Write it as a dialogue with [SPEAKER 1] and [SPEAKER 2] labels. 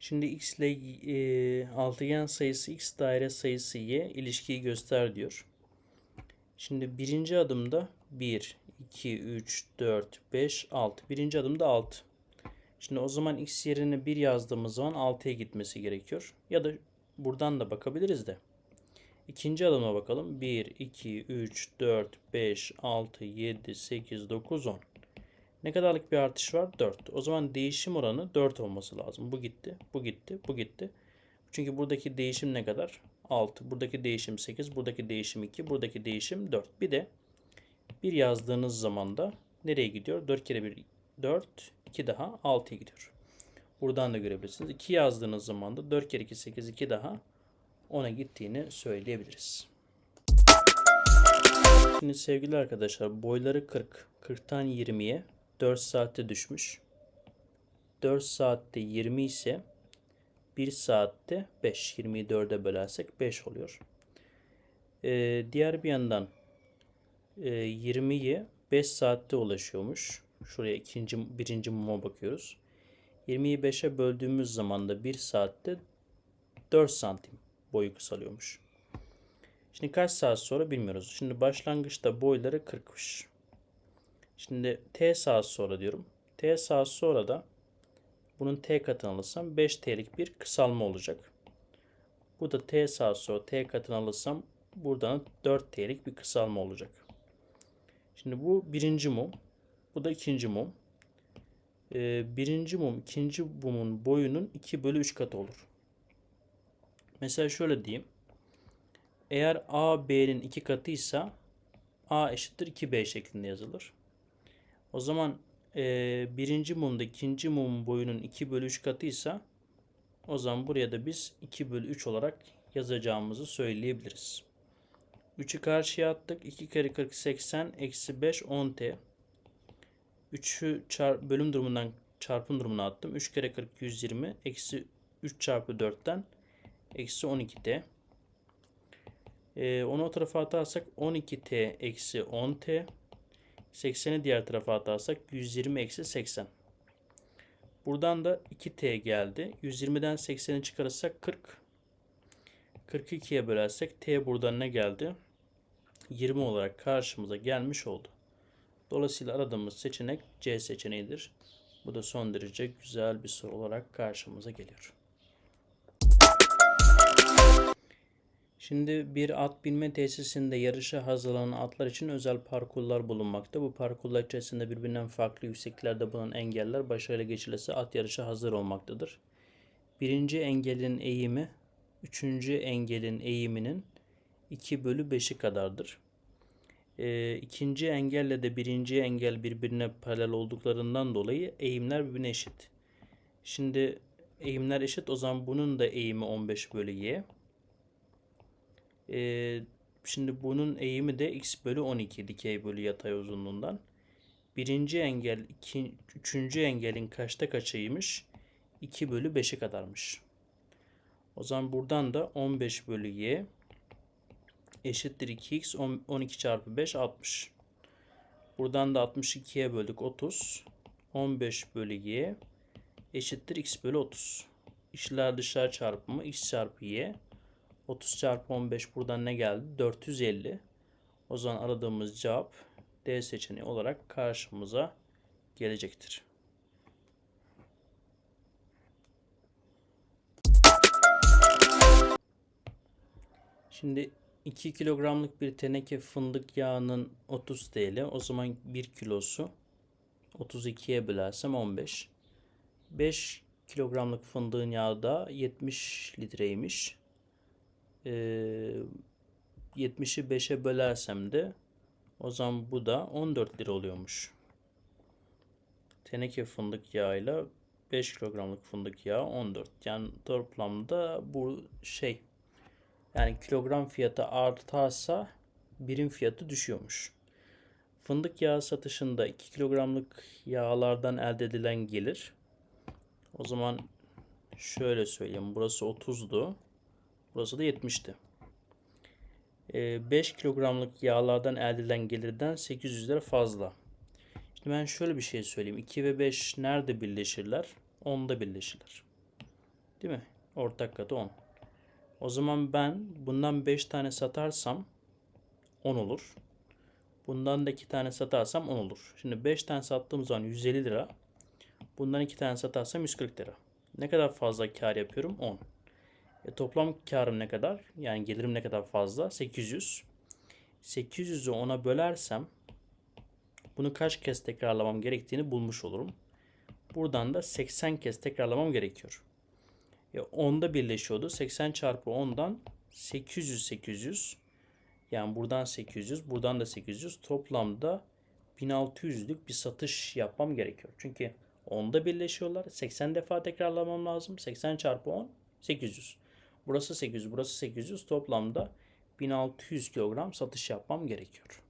[SPEAKER 1] Şimdi x ile e, altıgen sayısı x daire sayısı y ilişkiyi göster diyor. Şimdi birinci adımda 1, 2, 3, 4, 5, 6. Birinci adımda 6. Şimdi o zaman x yerine 1 yazdığımız zaman 6'ya gitmesi gerekiyor. Ya da buradan da bakabiliriz de. İkinci adıma bakalım. 1, 2, 3, 4, 5, 6, 7, 8, 9, 10. Ne kadarlık bir artış var? 4. O zaman değişim oranı 4 olması lazım. Bu gitti, bu gitti, bu gitti. Çünkü buradaki değişim ne kadar? 6. Buradaki değişim 8, buradaki değişim 2, buradaki değişim 4. Bir de 1 yazdığınız zaman da nereye gidiyor? 4 kere 1 4, 2 daha 6'ya gidiyor. Buradan da görebilirsiniz. 2 yazdığınız zaman da 4 kere 2 8, 2 daha 10'a gittiğini söyleyebiliriz. Şimdi sevgili arkadaşlar boyları 40. 40'tan 20'ye 4 saatte düşmüş. 4 saatte 20 ise 1 saatte 5. 20'yi 4'e bölersek 5 oluyor. Ee, diğer bir yandan e, 20'yi 5 saatte ulaşıyormuş. Şuraya ikinci, birinci muma bakıyoruz. 20'yi 5'e böldüğümüz zaman da 1 saatte 4 santim boyu kısalıyormuş. Şimdi kaç saat sonra bilmiyoruz. Şimdi başlangıçta boyları 40'mış. Şimdi t saat sonra diyorum. t saat sonra da bunun t katını alırsam 5 t'lik bir kısalma olacak. Bu da t saat sonra t katını alırsam buradan 4 t'lik bir kısalma olacak. Şimdi bu birinci mum. Bu da ikinci mum. Ee, birinci mum ikinci mumun boyunun 2 bölü 3 katı olur. Mesela şöyle diyeyim. Eğer A B'nin 2 katıysa A eşittir 2B şeklinde yazılır. O zaman e, birinci mumda ikinci mumun boyunun 2 bölü 3 katıysa o zaman buraya da biz 2 bölü 3 olarak yazacağımızı söyleyebiliriz. 3'ü karşıya attık. 2 kere 40 80 eksi 5 10t. 3'ü çar bölüm durumundan çarpım durumuna attım. 3 kere 40 120 eksi 3 çarpı 4'ten eksi 12t. Ee, onu o tarafa atarsak 12t eksi 10t. 80'i diğer tarafa atarsak 120 eksi 80. Buradan da 2t geldi. 120'den 80'i çıkarırsak 40. 42'ye bölersek t buradan ne geldi? 20 olarak karşımıza gelmiş oldu. Dolayısıyla aradığımız seçenek C seçeneğidir. Bu da son derece güzel bir soru olarak karşımıza geliyor. Şimdi bir at binme tesisinde yarışa hazırlanan atlar için özel parkurlar bulunmakta. Bu parkurlar içerisinde birbirinden farklı yüksekliklerde bulunan engeller başarıyla geçilirse at yarışa hazır olmaktadır. Birinci engelin eğimi, üçüncü engelin eğiminin 2 bölü 5'i kadardır. E, ikinci engelle de birinci engel birbirine paralel olduklarından dolayı eğimler birbirine eşit. Şimdi eğimler eşit o zaman bunun da eğimi 15 bölü y. E, şimdi bunun eğimi de x bölü 12 dikey bölü yatay uzunluğundan. Birinci engel, iki, üçüncü engelin kaçta kaçıymış? 2 bölü 5'e kadarmış. O zaman buradan da 15 bölü y eşittir 2x 12 çarpı 5 60. Buradan da 62'ye böldük 30. 15 bölü y eşittir x bölü 30. İşler dışlar çarpımı x çarpı y. 30 çarpı 15 buradan ne geldi? 450. O zaman aradığımız cevap D seçeneği olarak karşımıza gelecektir. Şimdi 2 kilogramlık bir teneke fındık yağının 30 TL. O zaman 1 kilosu 32'ye bölersem 15. 5 kilogramlık fındığın yağı da 70 litreymiş. Ee, 70'i 5'e bölersem de o zaman bu da 14 lira oluyormuş. Teneke fındık yağıyla 5 kilogramlık fındık yağı 14. Yani toplamda bu şey yani kilogram fiyatı artarsa birim fiyatı düşüyormuş. Fındık yağı satışında 2 kilogramlık yağlardan elde edilen gelir. O zaman şöyle söyleyeyim. Burası 30'du. Burası da 70'ti. 5 kilogramlık yağlardan elde edilen gelirden 800 lira fazla. Şimdi ben şöyle bir şey söyleyeyim. 2 ve 5 nerede birleşirler? 10'da birleşirler. Değil mi? Ortak katı 10. O zaman ben bundan 5 tane satarsam 10 olur. Bundan da 2 tane satarsam 10 olur. Şimdi 5 tane sattığım zaman 150 lira. Bundan 2 tane satarsam 140 lira. Ne kadar fazla kar yapıyorum? 10. E, toplam karım ne kadar? Yani gelirim ne kadar fazla? 800. 800'ü 10'a bölersem bunu kaç kez tekrarlamam gerektiğini bulmuş olurum. Buradan da 80 kez tekrarlamam gerekiyor. E, 10'da birleşiyordu. 80 çarpı 10'dan 800 800. Yani buradan 800, buradan da 800. Toplamda 1600'lük bir satış yapmam gerekiyor. Çünkü 10'da birleşiyorlar. 80 defa tekrarlamam lazım. 80 çarpı 10 800. Burası 800, burası 800. Toplamda 1600 kilogram satış yapmam gerekiyor.